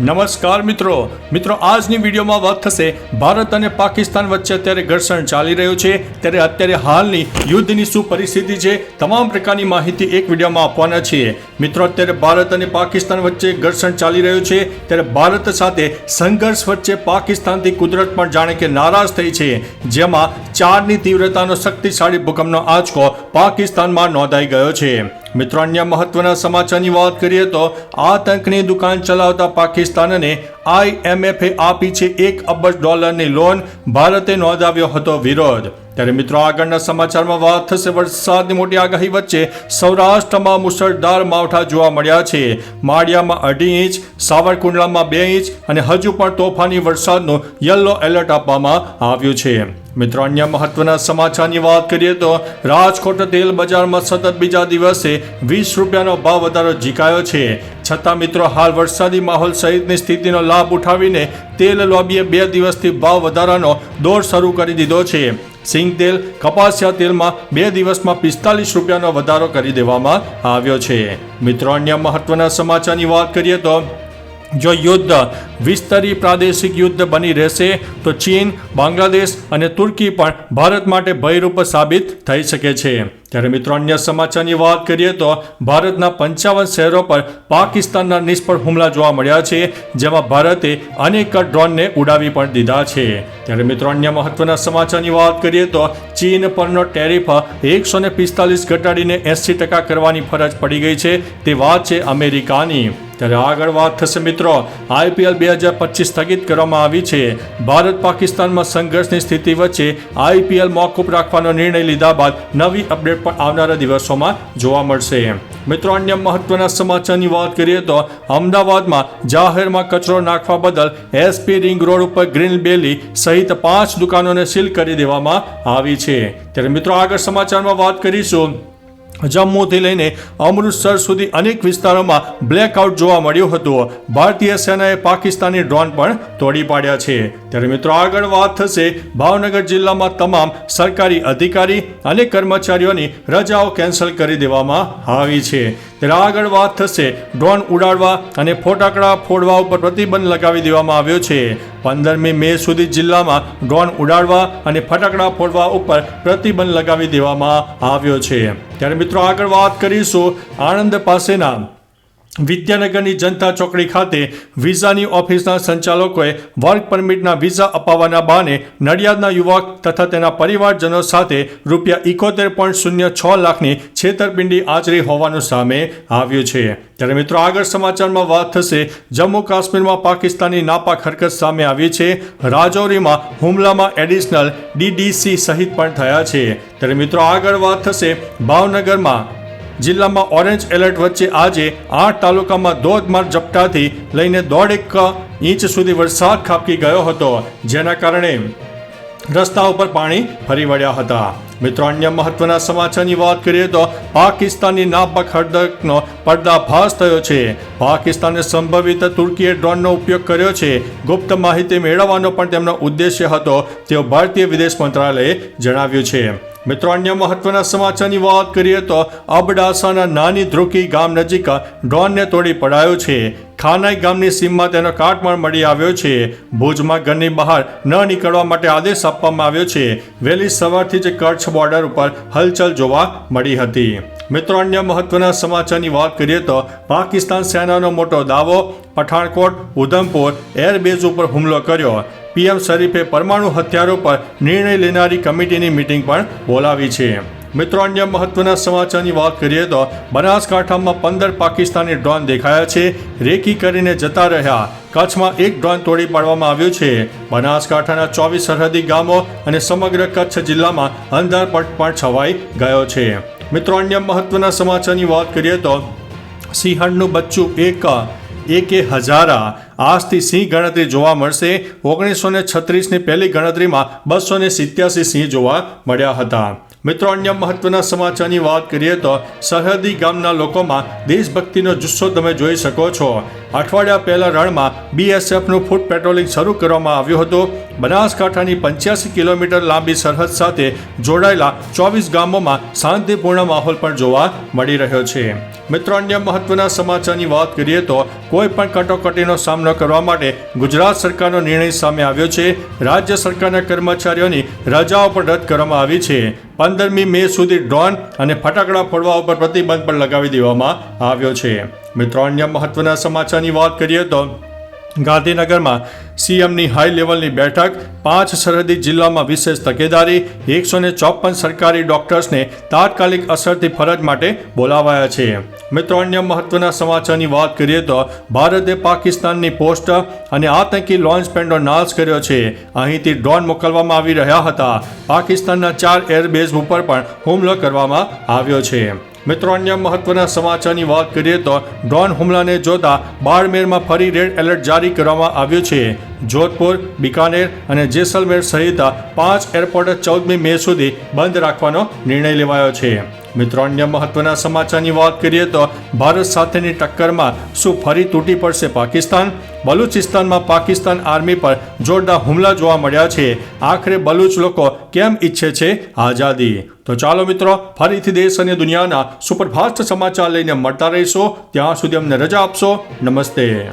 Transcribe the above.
નમસ્કાર મિત્રો. મિત્રો, આજની વિડીયોમાં વાત થશે ભારત અને પાકિસ્તાન વચ્ચે અત્યારે ઘર્ષણ ચાલી રહ્યું છે. ત્યારે અત્યારે હાલની યુદ્ધની શું પરિસ્થિતિ છે. તમામ પ્રકારની માહિતી એક વિડીયોમાં આપવાના છીએ. મિત્રો, અત્યારે ભારત અને પાકિસ્તાન વચ્ચે ઘર્ષણ ચાલી રહ્યું છે. ત્યારે ભારત સાથે સંઘર્ષ વચ્ચે પાકિસ્તાનથી કુદરત પણ જાણે કે નારાજ થઈ છે. જેમાં ચારની તીવ્રતાનો શક્તિશાળી ભૂકંપનો આંચકો પાકિસ્તાનમાં નોંધાઈ ગયો છે. મિત્રો અન્ય મહત્વના સમાચારની વાત કરીએ તો આતંકની દુકાન ચલાવતા પાકિસ્તાનને આઈએમએફે આપી છે એક અબજ ડોલરની લોન. ભારતે નોંધાવ્યો હતો વિરોધ. ત્યારે મિત્રો આગળના સમાચારમાં વાત થશે વરસાદની મોટી આગાહી વચ્ચે. સૌરાષ્ટ્રમાં મુસળધાર માવઠા જોવા મળ્યા છે. માળિયામાં અઢી ઇંચ, સાવરકુંડલામાં બે ઇંચ અને હજુ પણ તોફાની વરસાદનો યલો એલર્ટ આપવામાં આવ્યું છે. મિત્રો, અન્ય મહત્વના સમાચારની વાત કરીએ તો રાજકોટ તેલ બજારમાં સતત બીજા દિવસે વીસ રૂપિયાનો ભાવ વધારો ઝીકાયો છે. છતાં મિત્રો, હાલ વરસાદી માહોલ સહિતની સ્થિતિનો લાભ ઉઠાવીને તેલ લોબીએ બે દિવસથી ભાવ વધારાનો દોર શરૂ કરી દીધો છે. સિંગ તેલ, કપાસિયા તેલમાં બે દિવસમાં પિસ્તાલીસ રૂપિયાનો વધારો કરી દેવામાં આવ્યો છે. મિત્રો, અન્ય મહત્વના સમાચારની વાત કરીએ તો જો યુદ્ધ વિસ્તરી પ્રાદેશિક યુદ્ધ બની રહેશે, તો ચીન, બાંગ્લાદેશ અને તુર્કી પણ ભારત માટે ભયરૂપ સાબિત થઈ શકે છે. ત્યારે મિત્રો, અન્ય સમાચારની વાત કરીએ તો ભારતના પંચાવન શહેરો પર પાકિસ્તાનના નિષ્ફળ હુમલા જોવા મળ્યા છે, જેમાં ભારતે અનેક ડ્રોનને ઉડાવી પણ દીધા છે. ત્યારે મિત્રો, અન્ય મહત્વના સમાચારની વાત કરીએ તો ચીન પરનો ટેરિફ એકસો પિસ્તાલીસ ઘટાડીને એંસી ટકા કરવાની ફરજ પડી ગઈ છે, તે વાત છે અમેરિકાની. ત્યારે આગળ વાત થશે મિત્રો. આઈપીએલ બે હજાર પચીસ સ્થગિત કરવામાં આવી છે. ભારત પાકિસ્તાનમાં સંઘર્ષની સ્થિતિ વચ્ચે આઈપીએલ મોકૂફ રાખવાનો નિર્ણય લીધા બાદ નવી અપડેટ પણ આવનારા દિવસોમાં જોવા મળશે. મિત્રો, અન્ય મહત્વના સમાચારની વાત કરીએ તો અમદાવાદમાં જાહેરમાં કચરો નાખવા બદલ એસપી રિંગ રોડ ઉપર ગ્રીન બેલી સહિત પાંચ દુકાનોને સીલ કરી દેવામાં આવી છે. ત્યારે મિત્રો, આગળ સમાચારમાં વાત કરીશું. જમ્મુથી લઈને અમૃતસર સુધી અનેક વિસ્તારોમાં બ્લેકઆઉટ જોવા મળ્યું હતું. ભારતીય સેનાએ પાકિસ્તાની ડ્રોન પણ તોડી પાડ્યા છે. ત્યારે મિત્રો આગળ વાત થશે ભાવનગર જિલ્લામાં તમામ સરકારી અધિકારી અને કર્મચારીઓની રજાઓ કેન્સલ કરી દેવામાં આવી છે. ત્યારે આગળ વાત થશે. ડ્રોન ઉડાડવા અને ફોટાકડા ફોડવા ઉપર પ્રતિબંધ લગાવી દેવામાં આવ્યો છે. પંદરમી મે સુધી જિલ્લામાં ડ્રોન ઉડાડવા અને ફટાકડા ફોડવા ઉપર પ્રતિબંધ લગાવી દેવામાં આવ્યો છે. ત્યારે મિત્રો આગળ વાત કરીશું આણંદ પાસેના વિદ્યાનગરની જનતા ચોકડી ખાતે વિઝાની ઓફિસના સંચાલકોએ વર્ક પરમિટના વિઝા અપાવવાના બહાને નડિયાદના યુવક તથા તેના પરિવારજનો સાથે રૂપિયા ઇકોતેર પોઈન્ટ શૂન્ય છ લાખની છેતરપિંડી આચરી હોવાનું સામે આવ્યું છે. ત્યારે મિત્રો આગળ સમાચારમાં વાત થશે. જમ્મુ કાશ્મીરમાં પાકિસ્તાની નાપાક હરકત સામે આવી છે. રાજૌરીમાં હુમલામાં એડિશનલ ડીડીસી સહિત પણ થયા છે. ત્યારે મિત્રો આગળ વાત થશે. ભાવનગરમાં જિલ્લામાં ઓરેન્જ એલર્ટ વચ્ચે આજે આઠ તાલુકામાં ધોધમાર ઝપટાથી લઈને દોઢેક ઇંચ સુધી વરસાદ ખાબકી ગયો હતો, જેના કારણે રસ્તા ઉપર પાણી ફરી વળ્યા હતા. મિત્રો, અન્ય મહત્વના સમાચારની વાત કરીએ તો પાકિસ્તાનની નાપાક હડકનો પર્દાફાશ થયો છે. પાકિસ્તાને સંભવિત તુર્કીએ ડ્રોનનો ઉપયોગ કર્યો છે. ગુપ્ત માહિતી મેળવવાનો પણ તેમનો ઉદ્દેશ્ય હતો તેવું ભારતીય વિદેશ મંત્રાલયે જણાવ્યું છે. મિત્રો, અન્ય મહત્વના સમાચારની વાત કરીએ તો અબડાસાના નાની ધ્રુકી ગામ નજીક ડ્રોનને તોડી પડાયો છે. ખાનાઈ ગામની સીમમાં તેનો કાટમાળ મળી આવ્યો છે. ભુજમાં ઘરની બહાર ન નીકળવા માટે આદેશ આપવામાં આવ્યો છે. વહેલી સવારથી જ કચ્છ બોર્ડર ઉપર હલચલ જોવા મળી હતી. મિત્રો, અન્ય મહત્વના સમાચારની વાત કરીએ તો પાકિસ્તાન સેનાનો મોટો દાવો, પઠાણકોટ, ઉધમપુર, એરબેઝ ઉપર હુમલો કર્યો. પીએમ શરીફે પરમાણુ હથિયારો પર નિર્ણય લેનારી કમિટીની મિટિંગ પણ બોલાવી છે. મિત્રો, અન્ય મહત્વના સમાચારની વાત કરીએ તો બનાસકાંઠામાં પંદર પાકિસ્તાની ડ્રોન દેખાયા છે. રેકી કરીને જતા રહ્યા. કચ્છમાં એક ડ્રોન તોડી પાડવામાં આવ્યું છે. બનાસકાંઠાના ચોવીસ સરહદી ગામો અને સમગ્ર કચ્છ જિલ્લામાં અંધારપટ પણ છવાઈ ગયો છે. મિત્રો, અન્ય મહત્વના સમાચારની વાત કરીએ તો સિંહણનું બચ્ચું એક એકે હજારા આજથી સિંહ ગણતરી જોવા મળશે. ઓગણીસો ને છત્રીસની પહેલી ગણતરીમાં બસો ને સિત્યાસી સિંહ જોવા મળ્યા હતા. મિત્રો, અન્ય મહત્વના સમાચારની વાત કરીએ તો સરહદી ગામના લોકોમાં દેશભક્તિનો જુસ્સો તમે જોઈ શકો છો. અઠવાડિયા પહેલા રણમાં બીએસએફનું ફૂટ પેટ્રોલિંગ શરૂ કરવામાં આવ્યું હતું. બનાસકાંઠાની પંચ્યાસી કિલોમીટર લાંબી સરહદ સાથે જોડાયેલા ચોવીસ ગામોમાં શાંતિપૂર્ણ માહોલ પણ જોવા મળી રહ્યો છે. મિત્રો, અન્ય મહત્વના સમાચારની વાત કરીએ તો કોઈ પણ કટોકટીનો સામનો કરવા માટે ગુજરાત સરકારનો નિર્ણય સામે આવ્યો છે. રાજ્ય સરકારના કર્મચારીઓની રજાઓ પણ રદ કરવામાં આવી છે. પંદરમી મે સુધી ડ્રોન અને ફટાકડા ફોડવા ઉપર પ્રતિબંધ પણ લગાવી દેવામાં આવ્યો છે. મિત્રો, અન્ય મહત્વના સમાચારની વાત કરીએ તો ગાંધીનગરમાં સીએમની હાઈ લેવલની બેઠક, પાંચ સરહદી જિલ્લામાં વિશેષ તકેદારી એકસો ને ચોપન સરકારી ડોક્ટર્સને તાત્કાલિક અસરથી ફરજ માટે બોલાવાયા છે. મિત્રો, અન્ય મહત્વના સમાચારની વાત કરીએ તો ભારતે પાકિસ્તાનની પોસ્ટ અને આતંકી લોન્ચ પેડનો નાશ કર્યો છે. અહીંથી ડ્રોન મોકલવામાં આવી રહ્યા હતા. પાકિસ્તાનના ચાર એરબેઝ ઉપર પણ હુમલો કરવામાં આવ્યો છે. મિત્રો, અન્ય મહત્વના સમાચારની વાત કરીએ તો ડ્રોન હુમલાને જોતા બાડમેરમાં ફરી રેડ એલર્ટ જારી કરવામાં આવ્યું છે. જોધપુર, બિકાનેર અને જેસલમેર સહિત પાંચ એરપોર્ટ ચૌદમી મે સુધી બંધ રાખવાનો નિર્ણય લેવાયો છે. મિત્રો, અન્ય મહત્વના સમાચારની વાત કરીએ તો ભારત સાથેની ટક્કરમાં શું ફરી તૂટી પડશે પાકિસ્તાન? બલુચિસ્તાનમાં પાકિસ્તાન આર્મી પર જોરદાર હુમલા જોવા મળ્યા છે. આખરે બલુચ લોકો કેમ ઈચ્છે છે આઝાદી? તો ચાલો મિત્રો, ફરીથી દેશ અને દુનિયાના સુપરફાસ્ટ સમાચાર લઈને મળતા રહીશો. ત્યાં સુધી અમને રજા આપશો. નમસ્તે.